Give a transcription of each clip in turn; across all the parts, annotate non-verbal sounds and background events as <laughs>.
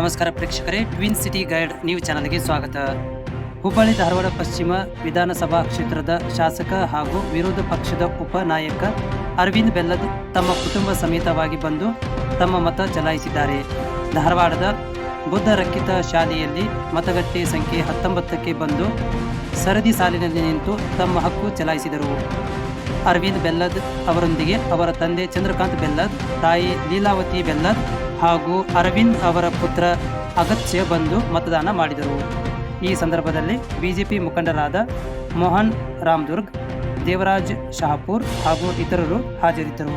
ನಮಸ್ಕಾರ ಪ್ರೇಕ್ಷಕರೇ twin city guide news ಚಾನಲ್ಗೆ ಸ್ವಾಗತ. ಹುಬ್ಬಳ್ಳಿ, ಧಾರವಾಡ, ಪಶ್ಚಿಮ ವಿಧಾನಸಭಾ ಕ್ಷೇತ್ರದ ಶಾಸಕ ಹಾಗೂ ವಿರೋಧ ಪಕ್ಷದ ಉಪನಾಯಕ ಅರವಿಂದ್ ಬೆಲ್ಲದ್ ತಮ್ಮ ಕುಟುಂಬ ಸಮೇತವಾಗಿ ಬಂದು ತಮ್ಮ ಮತ ಚಲಾಯಿಸಿದ್ದಾರೆ. ಧಾರವಾಡದ ಬುದ್ಧ ರಕ್ಷಿತ ಶಾಲೆಯಲ್ಲಿ ಮತಗಟ್ಟೆ ಸಂಖ್ಯೆ ಹತ್ತೊಂಬತ್ತಕ್ಕೆ ಬಂದು ಸರದಿ ಸಾಲಿನಲ್ಲಿ ನಿಂತು ತಮ್ಮ ಹಕ್ಕು ಚಲಾಯಿಸಿದರು. ಅರವಿಂದ್ ಬೆಲ್ಲದ್ ಅವರೊಂದಿಗೆ ಅವರ ತಂದೆ ಚಂದ್ರಕಾಂತ್ ಬೆಲ್ಲದ್, ತಾಯಿ ಲೀಲಾವತಿ ಬೆಲ್ಲದ್ ಹಾಗೂ ಅರವಿಂದ್ ಅವರ ಪುತ್ರ ಅಗತ್ಯ ಬಂದು ಮತದಾನ ಮಾಡಿದರು. ಈ ಸಂದರ್ಭದಲ್ಲಿ ಬಿಜೆಪಿ ಮುಖಂಡರಾದ ಮೋಹನ್ ರಾಮದುರ್ಗ್, ದೇವರಾಜ್ ಶಹಾಪುರ್ ಹಾಗೂ ಇತರರು ಹಾಜರಿದ್ದರು.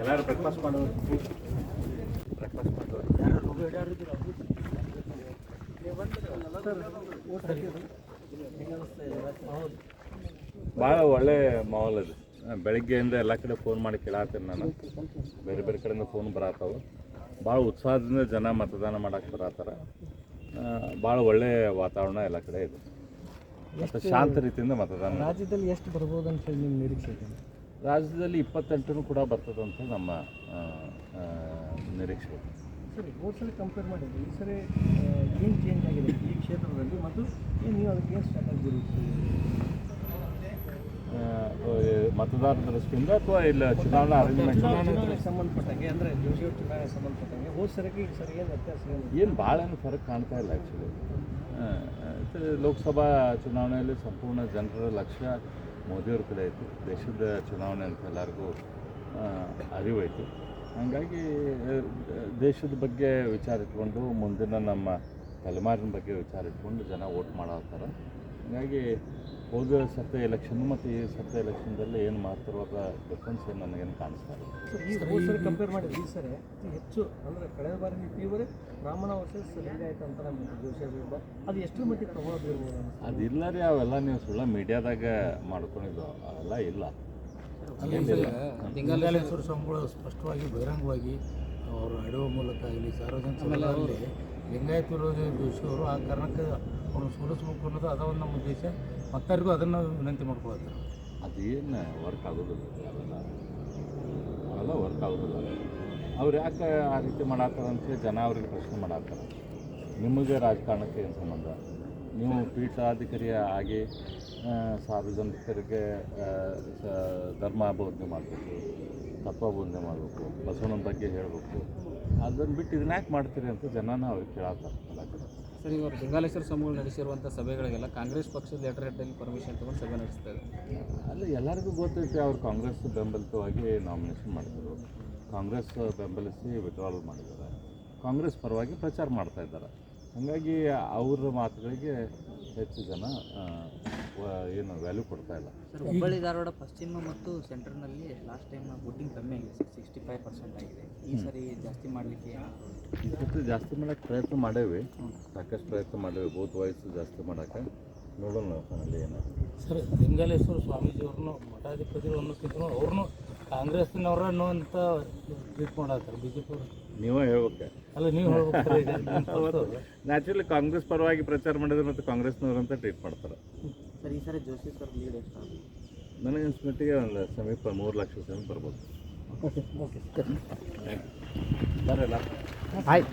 ಎಲ್ಲರೂ ಬ್ರೇಕ್ಫಾಸ್ಟ್ ಮಾಡೋದು ಬ್ರೇಕ್ಫಾಸ್ಟ್ ಮಾಡೋದು ಭಾಳ ಒಳ್ಳೆ ಮಾಹೋಲ್ ಅದು. ಬೆಳಿಗ್ಗೆಯಿಂದ ಎಲ್ಲ ಕಡೆ ಫೋನ್ ಮಾಡಿ ಕೇಳಾತೀನಿ ನಾನು. ಬೇರೆ ಬೇರೆ ಕಡೆಯಿಂದ ಫೋನ್ ಬರತ್ತವು ಭಾಳ ಉತ್ಸಾಹದಿಂದ ಜನ ಮತದಾನ ಮಾಡಕ್ಕೆ ಬರತ್ತಾರ ಭಾಳ ಒಳ್ಳೆ ವಾತಾವರಣ ಎಲ್ಲ ಕಡೆ ಇದೆ. ಮತ್ತು ಶಾಂತ ರೀತಿಯಿಂದ ಮತದಾನ ರಾಜ್ಯದಲ್ಲಿ ಎಷ್ಟು ಬರ್ಬೋದು ಅಂತ ಹೇಳಿ ನಿಮ್ಮ ನಿರೀಕ್ಷೆ ಇದೆ? ರಾಜ್ಯದಲ್ಲಿ ಇಪ್ಪತ್ತೆಂಟು ಕೂಡ ಬರ್ತದಂತ ನಮ್ಮ ನಿರೀಕ್ಷೆ ಇದೆ. ಸರಿ ಸಲ ಕಂಪೇರ್ ಮಾಡಿದ್ರೆ ಈ ಸರಿ ಏನು ಚೇಂಜ್ ಆಗಿದೆ ಈ ಕ್ಷೇತ್ರದಲ್ಲಿ ಮತ್ತು ಏನ್ ನೀವು ಅದಕ್ಕೆ ಸ್ಟ್ರಾಟಜಿ ಮತದಾರರ ದೃಷ್ಟಿಯಿಂದ ಅಥವಾ ಇಲ್ಲ ಚುನಾವಣಾ ಅರೇಂಜ್ಮೆಂಟ್ ಸಂಬಂಧಪಟ್ಟಂಗೆ ಅಂದರೆ ಜೋಶಿ ಚುನಾವಣೆಗೆ ಸಂಬಂಧಪಟ್ಟಂಗೆ ಹೋದ ಸರಿಗೆ ಈ ಸರಿ ಏನು ವ್ಯತ್ಯಾಸ ಏನು ಭಾಳ ಏನು ಫರಕ್ ಕಾಣ್ತಾ ಇಲ್ಲ ಆ್ಯಕ್ಚುಲಿ ಲೋಕಸಭಾ ಚುನಾವಣೆಯಲ್ಲಿ ಸಂಪೂರ್ಣ ಜನರ ಲಕ್ಷ್ಯ ಮೋದಿಯವ್ರ ಕಡೆ ಆಯಿತು. ದೇಶದ ಚುನಾವಣೆ ಅಂತ ಎಲ್ಲರಿಗೂ ಅರಿವಾಯಿತು. ಹಾಗಾಗಿ ದೇಶದ ಬಗ್ಗೆ ವಿಚಾರ ಇಟ್ಕೊಂಡು, ಮುಂದಿನ ನಮ್ಮ ತಲೆಮಾರಿನ ಬಗ್ಗೆ ವಿಚಾರ ಇಟ್ಕೊಂಡು ಜನ ವೋಟ್ ಮಾಡತ್ತಾರ ಹಾಗಾಗಿ ಹೋದ ಸತ್ತ ಎಲೆಕ್ಷನ್ ಮತ್ತು ಈ ಸತ್ತ ಎಲೆಕ್ಷನ್ದಲ್ಲಿ ಏನು ಮಹತ್ತರವಾದ ಡಿಫ್ರೆನ್ಸ್ ಏನು ನನಗೇನು ಕಾಣಿಸ್ತಾ ಇಲ್ಲ. ಕಂಪೇರ್ ಮಾಡಿದ್ರೆ ಈ ಸರಿ ಅತಿ ಹೆಚ್ಚು ಅಂದರೆ ಕಳೆದ ಬಾರಿ ಇವರೇ ಬ್ರಾಹ್ಮಣ ವರ್ಸಸ್ ಲಿಂಗಾಯತ ಅಂತ ನಮ್ಮ ಜೋಶಿ ವಿರುದ್ಧ ಅದು ಎಷ್ಟು ಮಟ್ಟಿಗೆ ಪ್ರಭಾವ ಬೀರ್ಬೋದು? ಅದಿಲ್ಲ ರೀ ಅವೆಲ್ಲ ನೀವು ಸುಳ್ಳ ಮೀಡಿಯಾದಾಗ ಮಾಡ್ಕೊಂಡಿದ್ದು ಅವೆಲ್ಲ ಇಲ್ಲ. ಲಿಂಗಾಲೇಶ್ವರ ಸ್ವಾಮಿಗಳು ಸ್ಪಷ್ಟವಾಗಿ ಬಹಿರಂಗವಾಗಿ ಅವರು ಆಡುವ ಮೂಲಕ ಇಲ್ಲಿ ಸಾರ್ವಜನಿಕ ಸಭೆಗಳಲ್ಲಿ ಲಿಂಗಾಯತ ವಿರೋಧಿ ದೋಷಿಯವರು ಆ ಕಾರಣಕ್ಕೆ ಅವ್ರನ್ನ ಸೋಲಿಸ್ಬೇಕು ಅನ್ನೋದು ಅದ ಒಂದು ನಮ್ಮ ಉದ್ದೇಶ. ಮತ್ತಾರಿಗೂ ಅದನ್ನು ವಿನಂತಿ ಮಾಡ್ಕೊಳ್ತಾರೆ ಅದೇನು ವರ್ಕ್ ಆಗೋದಿಲ್ಲ ಅವೆಲ್ಲ ವರ್ಕ್ ಆಗೋದಿಲ್ಲ. ಅವ್ರು ಯಾಕೆ ಆ ರೀತಿ ಮಾಡತ್ತಾರ ಅಂತೇಳಿ ಜನ ಅವ್ರಿಗೆ ಪ್ರಶ್ನೆ ಮಾಡತ್ತಾರ. ನಿಮಗೆ ರಾಜಕಾರಣಕ್ಕೆ ಏನು ಸಂಬಂಧ? ನೀವು ಪೀಠಾಧಿಕಾರಿಯ ಹಾಗೆ ಸಾರ್ವಜನಿಕರಿಗೆ ಧರ್ಮ ಬೋಧನೆ ಮಾಡಬೇಕು ತತ್ವ ಬೋಧನೆ ಮಾಡಬೇಕು ಬಸವನ ಬಗ್ಗೆ ಹೇಳಬೇಕು. ಅದನ್ನು ಬಿಟ್ಟು ಇದನ್ನ ಯಾಕೆ ಮಾಡ್ತೀರಿ ಅಂತ ಜನನ ಅವ್ರಿಗೆ ಕೇಳತ್ತಾರೆ ಎಲ್ಲ ಕಡೆ ಸರ್ ಇವರು ಬೆಂಗಾಲೇಶ್ವರ ಸಮೂಹ ನಡೆಸಿರುವಂಥ ಸಭೆಗಳಿಗೆಲ್ಲ ಕಾಂಗ್ರೆಸ್ ಪಕ್ಷದ ಲೆಟರ್ ಹೆಡ್ಡಲ್ಲಿ ಪರ್ಮಿಷನ್ ತೊಗೊಂಡು ಸಭೆ ನಡೆಸ್ತಾ ಇದೆ. ಅಲ್ಲ ಎಲ್ಲರಿಗೂ ಗೊತ್ತೈತೆ ಅವ್ರು ಕಾಂಗ್ರೆಸ್ ಬೆಂಬಲಿತವಾಗಿ ನಾಮಿನೇಷನ್ ಮಾಡಿದರು ಕಾಂಗ್ರೆಸ್ ಬೆಂಬಲಿಸಿ ವಿಡ್ರಾಲ್ ಮಾಡಿದ್ದಾರೆ. ಕಾಂಗ್ರೆಸ್ ಪರವಾಗಿ ಪ್ರಚಾರ ಮಾಡ್ತಾ ಇದ್ದಾರೆ. ಹಾಗಾಗಿ ಅವ್ರ ಮಾತುಗಳಿಗೆ ಹೆಚ್ಚು ಜನ ವ- ಏನು ವ್ಯಾಲ್ಯೂ ಕೊಡ್ತಾ ಇಲ್ಲ. ಸರ್ ಹುಬ್ಬಳ್ಳಿ ಧಾರವಾಡ ಪಶ್ಚಿಮ ಮತ್ತು ಸೆಂಟ್ರಲ್ನಲ್ಲಿ ಲಾಸ್ಟ್ ಟೈಮ್ ವೋಟಿಂಗ್ ಕಮ್ಮಿ ಆಗಿದೆ ಸರ್ ಸಿಕ್ಸ್ಟಿ ಫೈವ್ ಪರ್ಸೆಂಟ್ ಆಗಿದೆ. ಈ ಸರಿ ಜಾಸ್ತಿ ಮಾಡಲಿಕ್ಕೆ ಈ ಸರ್ತಿ ಜಾಸ್ತಿ ಮಾಡೋಕ್ಕೆ ಪ್ರಯತ್ನ ಮಾಡೇವಿ. ಸಾಕಷ್ಟು ಪ್ರಯತ್ನ ಮಾಡೇವಿ ಬೂತ್ ವಯಸ್ಸು ಜಾಸ್ತಿ ಮಾಡೋಕ್ಕೆ. ನೋಡೋಣ ಅಲ್ಲಿ ಏನು. ಸರ್ ಲಿಂಗಲೇಶ್ವರ ಸ್ವಾಮೀಜಿಯವ್ರನ್ನು ಮಠಾಧಿಪತಿಗಳು ಅನ್ನೋಕ್ಕಿಂತ ಅವ್ರನ್ನೂ ಕಾಂಗ್ರೆಸ್ನವ್ರನ್ನು ಅಂತ ಟ್ರೀಟ್ ಮಾಡತ್ತಾರೆ ಬಿ ಜೆ ಪಿ ಅವರು ನೀವೇ ಹೇಳ್ಬೇಕು. ಅಲ್ಲ ನೀವು ನ್ಯಾಚುರಲಿ <laughs> ಕಾಂಗ್ರೆಸ್ ಪರವಾಗಿ ಪ್ರಚಾರ ಮಾಡಿದ್ರೆ ಮತ್ತು ಕಾಂಗ್ರೆಸ್ನವ್ರು ಅಂತ ಟ್ರೀಟ್ ಮಾಡ್ತಾರೆ. ಸರ್ ಈ ಸರಿ ಜೋಶಿ ಸರ್ ಲೀಡ್ ಎಷ್ಟು ನನಗೆ ಅನ್ಸ್ಬಿಟ್ಟಿಗೆ ಒಂದು ಸಮೀಪ ಮೂರು ಲಕ್ಷ ಸಮೀಪ ಬರ್ಬೋದು. ಓಕೆ ಬರಲ್ಲ ಆಯ್ತು